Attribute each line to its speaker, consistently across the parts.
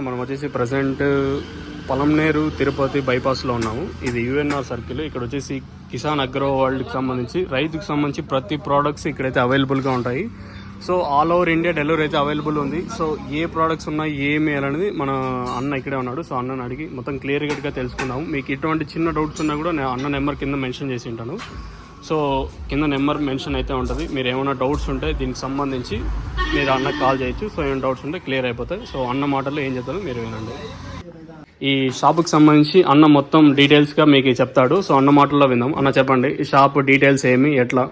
Speaker 1: మనం వచ్చేసి ప్రజెంట్ పొలంనేరు తిరుపతి బైపాస్లో ఉన్నాము. ఇది యుఎన్ఆర్ సర్కిల్ ఇక్కడ వచ్చేసి కిసాన్ అగ్రో వరల్డ్కి సంబంధించి రైతుకు సంబంధించి ప్రతి ప్రోడక్ట్స్ ఇక్కడైతే అవైలబుల్గా ఉంటాయి. So all over India delivery అయితే అవైలబుల్ ఉంది. సో ఏ ప్రోడక్ట్స్ ఉన్నాయి ఏమి అనేది మన అన్న ఇక్కడే ఉన్నాడు. సో అన్నని అడిగి మొత్తం క్లియర్ కట్గా తెలుసుకున్నాము మీకు ఎటువంటి చిన్న డౌట్స్ ఉన్నా కూడా నేను అన్న నెంబర్ కింద మెన్షన్ చేసి ఉంటాను. సో కింద నెంబర్ మెన్షన్ అయితే ఉంటుంది. మీరు ఏమైనా డౌట్స్ ఉంటే దీనికి సంబంధించి మీరు అన్నకు కాల్ చేయొచ్చు. సో ఏమైనా డౌట్స్ ఉంటే క్లియర్ అయిపోతాయి సో అన్న మాటల్లో ఏం చెప్తారో మీరు వినండి. ఈ షాప్కి సంబంధించి అన్న మొత్తం డీటెయిల్స్గా మీకు చెప్తాడు. సో అన్న మాటల్లో విందాం. అన్న చెప్పండి ఈ షాప్ డీటెయిల్స్ ఏమి ఎట్లా?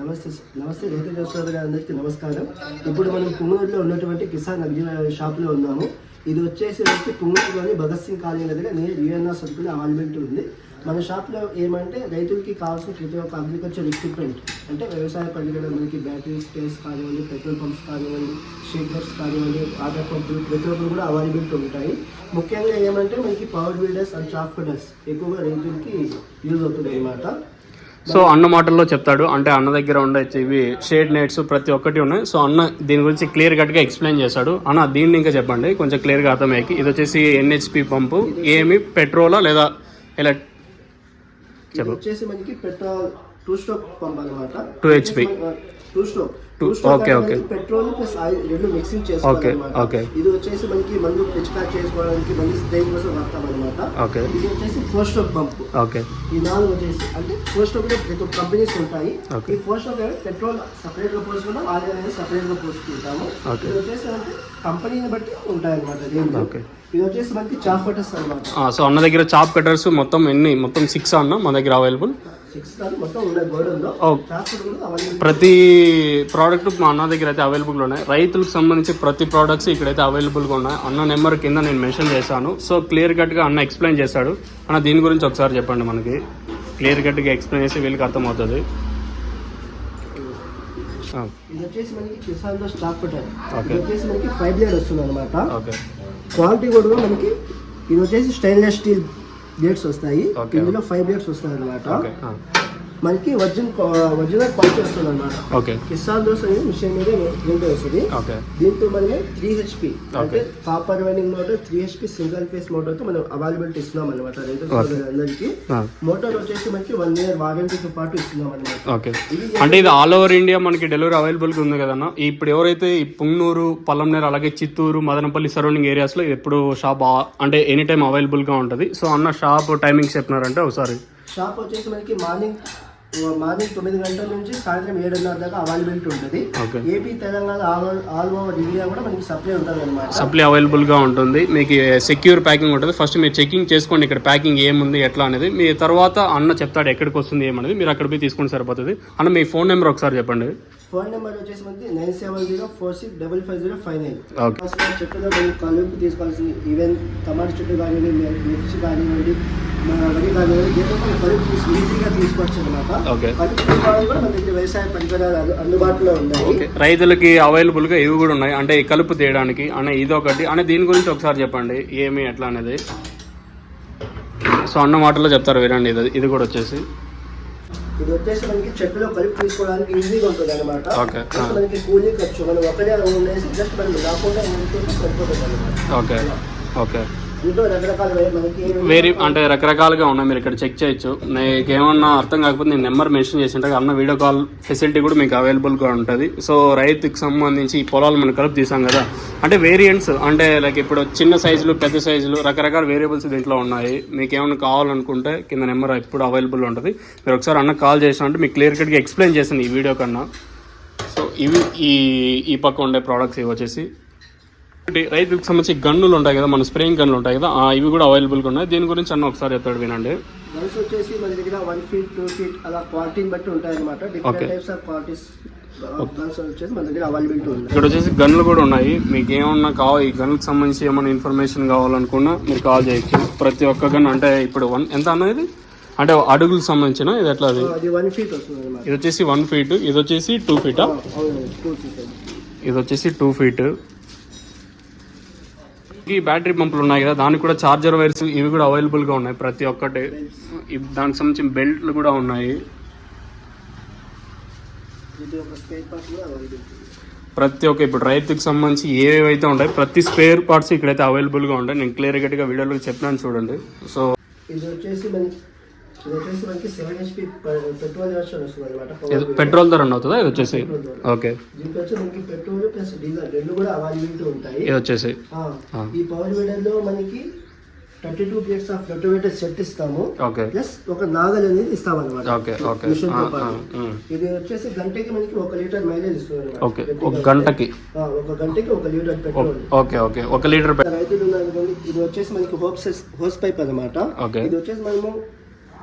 Speaker 2: నమస్తే నమస్తే రైతు వ్యవసాయ అందరికీ నమస్కారం. ఇప్పుడు మనం పుంగనూరులో ఉన్నటువంటి కిసాన్ అగ్రి షాప్లో ఉన్నాము. ఇది వచ్చేసి మనకి పుంగనూరులోని భగత్ సింగ్ కాలనీ దగ్గర నేను యుఎన్ఆర్ సర్కిల్ అవైలబిలిటీ ఉంది. మన షాప్లో ఏమంటే రైతులకి కావాల్సిన ప్రతి ఒక్క అగ్రికల్చర్ ఎక్విప్మెంట్ అంటే వ్యవసాయ పరికరాలు మనకి బ్యాటరీ స్పేస్ కానివ్వండి పెట్రోల్ పంప్స్ కానివ్వండి షేకర్స్ కానివ్వండి వాటర్ పంపులు ప్రతి ఒక్కరు కూడా అవైలబిలిటీ ఉంటాయి. ముఖ్యంగా ఏమంటే మనకి power weeders and chaff cutters ఎక్కువగా రైతులకి యూజ్ అవుతుంది అనమాట
Speaker 1: సో అన్న మాటల్లో చెప్తాడు అంటే అన్న దగ్గర ఉండే ఇవి షేడ్ నెట్స్ ప్రతి ఒక్కటి ఉన్నాయి. సో అన్న దీని గురించి క్లియర్ కట్గా ఎక్స్ప్లెయిన్ చేశాడు. అన్న దీన్ని ఇంకా చెప్పండి కొంచెం క్లియర్గా అర్థమయ్యి ఇది వచ్చేసి ఎన్హెచ్పి పంపు ఏమి పెట్రోలా లేదా ఇలా
Speaker 2: ఇది వచ్చేసి మనకి పెట్రోల్ టూ స్ట్రోక్ పంప్ అనమాట
Speaker 1: 2 HP.
Speaker 2: Two
Speaker 1: Two-
Speaker 2: two
Speaker 1: okay.
Speaker 2: Petrol plus oil రెండు మిక్సింగ్
Speaker 1: okay.
Speaker 2: ఇది వచ్చేసి మనకి మందు పిచికాట్ చేసుకోవడానికి మంది దేని కోసం వాడతాం అనమాట
Speaker 1: ఓకే
Speaker 2: ఇది వచ్చేసి ఫోర్ స్ట్రోక్ పంప్
Speaker 1: ఓకే
Speaker 2: ఈ నాలుగు వచ్చేసి అంటే ఫోర్ స్ట్రోక్లో ప్రతి కంపెనీస్ ఉంటాయి. ఈ ఫోర్ అనేది పెట్రోల్ సపరేట్గా పోసుకుంటాం ఆయిల్ అనేది సపరేట్గా పోసుకుంటాము. ఇది వచ్చేసి అంటే కంపెనీని బట్టి ఉంటాయి అనమాట. ఇది వచ్చేసి మనకి చాఫ్ కటర్స్ అనమాట
Speaker 1: సో అన్న దగ్గర చాప్ కట్టర్స్ మొత్తం ఎన్ని? మొత్తం సిక్స్ అన్న మన దగ్గర అవైలబుల్ ప్రతి ప్రోడక్ట్ మా అన్న దగ్గర అయితే అవైలబుల్గా ఉన్నాయి. రైతులకు సంబంధించి ప్రతి ప్రోడక్ట్స్ ఇక్కడైతే అవైలబుల్గా ఉన్నాయి. అన్న నెంబర్ కింద నేను మెన్షన్ చేశాను. సో క్లియర్ కట్గా అన్న ఎక్స్ప్లెయిన్ చేశాడు. అన్న దీని గురించి ఒకసారి చెప్పండి మనకి. క్లియర్ కట్గా ఎక్స్ప్లెయిన్ చేసి వీళ్ళకి అర్థమవుతుంది. ఆ,
Speaker 2: ఇది వచ్చేసి మనకి కిసాన్లో స్టాక్ కటర్
Speaker 1: Okay.
Speaker 2: ఇది వచ్చేసి మనకి ఫైవ్ బ్లేడ్ వస్తుంది అనమాట
Speaker 1: ఓకే.
Speaker 2: క్వాలిటీ కూడా మనకి ఇది వచ్చేసి స్టెయిన్లెస్ స్టీల్ బ్లేడ్స్ వస్తాయి. ఇందులో ఫైవ్ బ్లేడ్స్ వస్తాయి అనమాట మనకి ఒరిజినల్ ఒరిజినల్ క్వాలిటీ వస్తుంది అనమాట
Speaker 1: ఓకే.
Speaker 2: కిసాన్ దోస్ అనేది మిషన్ మీద దీంట్లో వస్తుంది.
Speaker 1: ఓకే.
Speaker 2: దీంతో మనమే త్రీ హెచ్పి అంటే. Copper winding motor three HP single phase మోటార్తో మనం అవైలబిలిటీ ఇస్తున్నాం అనమాట అందరికి మోటార్ వచ్చేసి మనకి వన్ ఇయర్ వారంటీతో పాటు ఇస్తున్నాం అనమాట
Speaker 1: ఓకే అంటే ఇది ఆల్ ఓవర్ ఇండియా మనకి డెలివరీ అవైలబుల్గా ఉంది కదన్న. ఇప్పుడు ఎవరైతే ఈ పుంగనూరు పల్లంనేరు అలాగే చిత్తూరు మదనపల్లి సరౌండింగ్ ఏరియాస్లో ఎప్పుడు షాప్ అంటే ఎనీ టైం అవైలబుల్గా ఉంటుంది. సో అన్న షాప్ టైమింగ్స్ చెప్పినారంటే ఒకసారి.
Speaker 2: షాప్ వచ్చేసి మనకి మార్నింగ్ మార్నింగ్ తొమ్మిది గంటల నుంచి సాయంత్రం ఏడున్నర దాకా అవైలబిలిటీ ఉంటుంది. AP Telangana all over India కూడా మనకి సప్లై ఉంటుంది అనమాట
Speaker 1: సప్లై అవైలబుల్గా ఉంటుంది. మీకు సెక్యూర్ ప్యాకింగ్ ఉంటుంది. ఫస్ట్ మీరు చెకింగ్ చేసుకోండి ఇక్కడ ప్యాకింగ్ ఏముంది ఎట్లా అనేది. మీ తర్వాత అన్న చెప్తాడు ఎక్కడికి వస్తుంది ఏమనేది. మీరు అక్కడ పోయి తీసుకుంటే సరిపోతుంది. అన్న మీ ఫోన్ నెంబర్ ఒకసారి చెప్పండి.
Speaker 2: ఫోన్ నెంబర్ వచ్చేసి మనకి nine seven zero four six double five zero five nine చెట్టులో మనం కలుపు తీసుకోవాల్సింది. ఈవెన్ టమాటా చెట్టు కానివ్వండి మిర్- మిర్చి కానివ్వండి మన వరి కానివ్వండి ఏదో ఒక కలుపు ఈజీగా తీసుకోవచ్చు అనమాట వ్యవసాయ పరికరాలు అందుబాటులో ఉన్నాయి.
Speaker 1: రైతులకి అవైలబుల్గా ఇవి కూడా ఉన్నాయి. అంటే కలుపు తీయడానికి అనే ఇది ఒకటి అనే దీని గురించి ఒకసారి చెప్పండి. ఏమి ఎట్లా అనేది? సో అన్న మాటలో చెప్తారు వినండి. ఇది ఇది కూడా వచ్చేసి.
Speaker 2: ఇది వచ్చేసి మనకి చెట్టులో కలుపు తీసుకోవడానికి ఈజీగా ఉంటుంది అనమాట
Speaker 1: ఓకే.
Speaker 2: మనకి కూలీ ఖర్చు మనం ఒకటే ఉండేసి జస్ట్ మనం రాకుండా ఉంటుంటే సరిపోతుంది అనమాట
Speaker 1: ఓకే ఓకే
Speaker 2: దీంట్లో
Speaker 1: వేరే అంటే రకరకాలుగా ఉన్నాయి మీరు ఇక్కడ చెక్ చేయొచ్చు. మీకు ఏమన్నా అర్థం కాకపోతే నేను నెంబర్ మెన్షన్ చేసి ఉంటా అన్న వీడియో కాల్ ఫెసిలిటీ కూడా మీకు అవైలబుల్గా ఉంటుంది. సో రైతుకి సంబంధించి ఈ పొలాలు మనం కలుపు తీసాం కదా అంటే వేరియంట్స్ అంటే లైక్ ఇప్పుడు చిన్న సైజులు పెద్ద సైజులు రకరకాల వేరియబుల్స్ దీంట్లో ఉన్నాయి. మీకు ఏమైనా కావాలనుకుంటే కింద నెంబర్ ఎప్పుడు అవైలబుల్ ఉంటుంది. మీరు ఒకసారి అన్న కాల్ చేసినట్టు మీకు క్లియర్ కట్గా ఎక్స్ప్లెయిన్ చేశాను ఈ వీడియో కన్నా. సో ఇవి ఈ ఈ పక్క ఉండే ప్రోడక్ట్స్ ఇవి వచ్చేసి రైతులకు సంబంధించి గన్నులు ఉంటాయి కదా మన స్ప్రేయింగ్ గన్నులు ఉంటాయి కదా ఆ, ఇవి కూడా అవైలబుల్గా ఉన్నాయి. దీని గురించి అన్న ఒకసారి చెప్తాడు వినండి.
Speaker 2: గన్స్ వచ్చేసి మన దగ్గర వన్ ఫీట్ టూ ఫీట్ అలా క్వాలిటీని బట్టి ఉంటాయి అనమాట డిఫరెంట్. టైప్స్ ఆఫ్ క్వాలిటీస్
Speaker 1: ఇక్కడ వచ్చేసి గన్నులు కూడా ఉన్నాయి. మీకు ఏమన్నా కావాలి ఈ గన్నులకు సంబంధించి ఏమైనా ఇన్ఫర్మేషన్ కావాలనుకున్నా మీరు కాల్ చేయొచ్చు. ప్రతి ఒక్క గన్ అంటే ఇప్పుడు వన్ ఎంత అన్నది అంటే అడుగులకు సంబంధించిన ఇది ఎట్లా అది? ఇది వచ్చేసి వన్ ఫీట్ ఇది వచ్చేసి టూ ఫీట్ ఇది వచ్చేసి టూ ఫీట్ కి బ్యాటరీ పంపులు ఉన్నాయి కదా దానికి కూడా చార్జర్ వైర్స్ ఇవి కూడా అవైలబుల్గా ఉన్నాయి ప్రతి ఒక్కటి. దానికి సంబంధించిన బెల్ట్లు కూడా ఉన్నాయి. ప్రతి ఒక్క ఇప్పుడు రైతుకి సంబంధించి ఏవేవైతే ఉంటాయి ప్రతి స్పేర్ పార్ట్స్ ఇక్కడైతే అవైలబుల్గా ఉంటాయి. నేను క్లియర్ కట్గా వీడియోలో చెప్పినాను చూడండి. సో
Speaker 2: ఇది వచ్చేసి ఇది వచ్చేసి మనకి సెవెన్ హెచ్పి పెట్రోల్ వర్షన్ వస్తుంది అనమాట
Speaker 1: పెట్రోల్ ధర అవుతుందా ఇది వచ్చేసి ఓకే.
Speaker 2: దీంట్లో వచ్చి మనకి పెట్రోల్ ప్లస్ డీజిల్ రెండు కూడా అవైలబిలిటీ ఉంటాయి.
Speaker 1: ఇది వచ్చేసి.
Speaker 2: ఈ పవర్ వీడర్లో మనకి thirty two plates of rotavator set ఇస్తాము.
Speaker 1: ఓకే.
Speaker 2: ప్లస్ ఒక నాగల్ అనేది ఇస్తాం అనమాట
Speaker 1: ఓకే. మిషన్తో
Speaker 2: పాటు. ఇది వచ్చేసి గంటకి మనకి ఒక లీటర్ మైలేజ్ ఇస్తుంది
Speaker 1: ఓకే ఒక గంటకి.
Speaker 2: ఒక గంటకి ఒక లీటర్ పెట్రోల్.
Speaker 1: Okay okay. ఒక లీటర్
Speaker 2: రైతులు ఇది వచ్చేసి మనకి హోప్ హోస్ పైప్ అనమాట
Speaker 1: ఓకే.
Speaker 2: ఇది వచ్చేసి మనము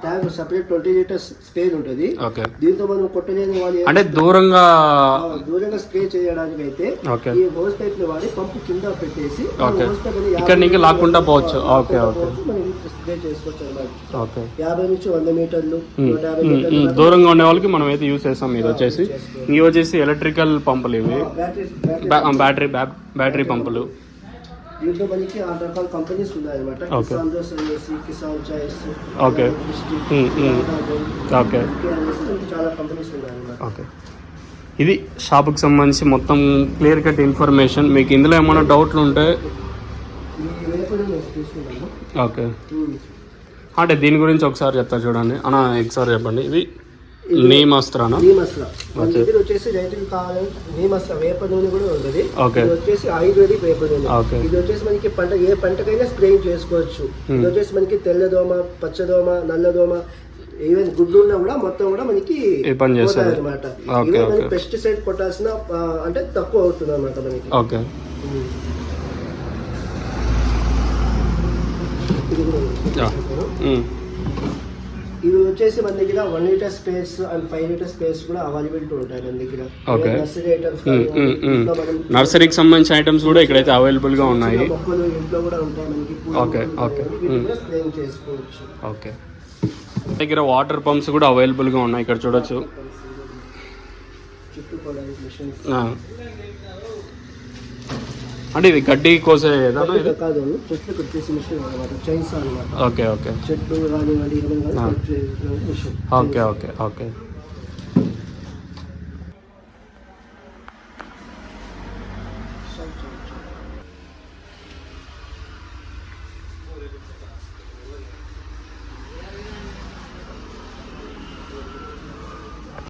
Speaker 2: tank separate twenty litres spare ఉంటుంది.
Speaker 1: ఓకే.
Speaker 2: దీంతో మనం కొట్టలేని వాళ్ళు
Speaker 1: అంటే దూరంగా
Speaker 2: దూరంగా స్ప్రే చేయడానికి అయితే ఈ హోస్ పైప్ని వాడి పంపు కింద పెట్టేసి
Speaker 1: ఇక్కడ నుంచి
Speaker 2: మీటర్లు
Speaker 1: పోవచ్చు. Okay, okay.
Speaker 2: స్ప్రే చేసుకోవచ్చు అన్నమాట.
Speaker 1: ఓకే.
Speaker 2: యాభై నుంచి వంద మీటర్లు
Speaker 1: దూరంగా ఉండే వాళ్ళకి మనం అయితే యూస్ చేస్తాం. ఇది వచ్చేసి. ఇవి వచ్చేసి ఎలక్ట్రికల్ పంపులు ఇవి.
Speaker 2: బ్యాటరీ బ్యాటరీ
Speaker 1: బ్యా- బ్యాటరీ. బ్యా- బ్యాటరీ పంపులు.
Speaker 2: దీంట్లో మనకి ఆరు రకాల కంపెనీస్. కిసాన్ దోస్ అనేసి కిసాన్ చాయిస్
Speaker 1: ఓకే. ఓకే
Speaker 2: చాలా కంపెనీస్
Speaker 1: ఓకే ఇది షాప్కి సంబంధించి మొత్తం క్లియర్ కట్ ఇన్ఫర్మేషన్ మీకు ఇందులో ఏమైనా డౌట్లు ఉంటే? ఓకే. అంటే దీని గురించి ఒకసారి చెప్తా చూడండి. అన్న ఒకసారి చెప్పండి. ఇది నీమాస్త్రానా
Speaker 2: నీమస్లా మన దగ్గర వచ్చేసి రైతులు కావాలంటే నీమస్లా వేప నూనె కూడా ఉంటుంది. ఇది వచ్చేసి ఆయుర్వేదిక్ వేప నూనె. ఇది వచ్చేసి మనకి పంట ఏ పంటకైనా స్ప్రేయింగ్ చేసుకోవచ్చు ఇది వచ్చేసి మనకి తెల్లదోమ పచ్చదోమ నల్లదోమ ఈవెన్ గుడ్లు ఉన్నా కూడా మొత్తం కూడా మనకి. అనమాట
Speaker 1: ఓకే.
Speaker 2: పెస్టిసైడ్ కొట్టాల్సిన అంటే తక్కువ అవుతుంది అనమాట మనకి
Speaker 1: ఓకే.
Speaker 2: ఇది కూడా. ఇవి వచ్చేసి మన దగ్గర one litre space and five litre space కూడా అవైలబిలిటీ ఉంటాయి మన దగ్గర.
Speaker 1: ఓకే.
Speaker 2: Nursery items.
Speaker 1: నర్సరీకి సంబంధించిన ఐటమ్స్ కూడా ఇక్కడైతే అవైలబుల్గా ఉన్నాయి.
Speaker 2: మొక్కలు ఇంట్లో కూడా ఉంటాయి మనకి
Speaker 1: ఓకే, ఓకే.
Speaker 2: స్ప్రేయింగ్ చేసుకోవచ్చు.
Speaker 1: ఓకే దగ్గర వాటర్ పంప్స్ కూడా అవైలబుల్గా ఉన్నాయి ఇక్కడ చూడొచ్చు
Speaker 2: చుట్టూ కూడా మిషన్స్
Speaker 1: ఆ. అంటే ఇది గడ్డి ఇది?
Speaker 2: కాదు చెట్లు కట్టేసి మిషన్ అనమాట. చైన్స్ అనమాట.
Speaker 1: Okay okay.
Speaker 2: చెట్లు కానివ్వండి కట్
Speaker 1: ఓకే ఓకే ఓకే.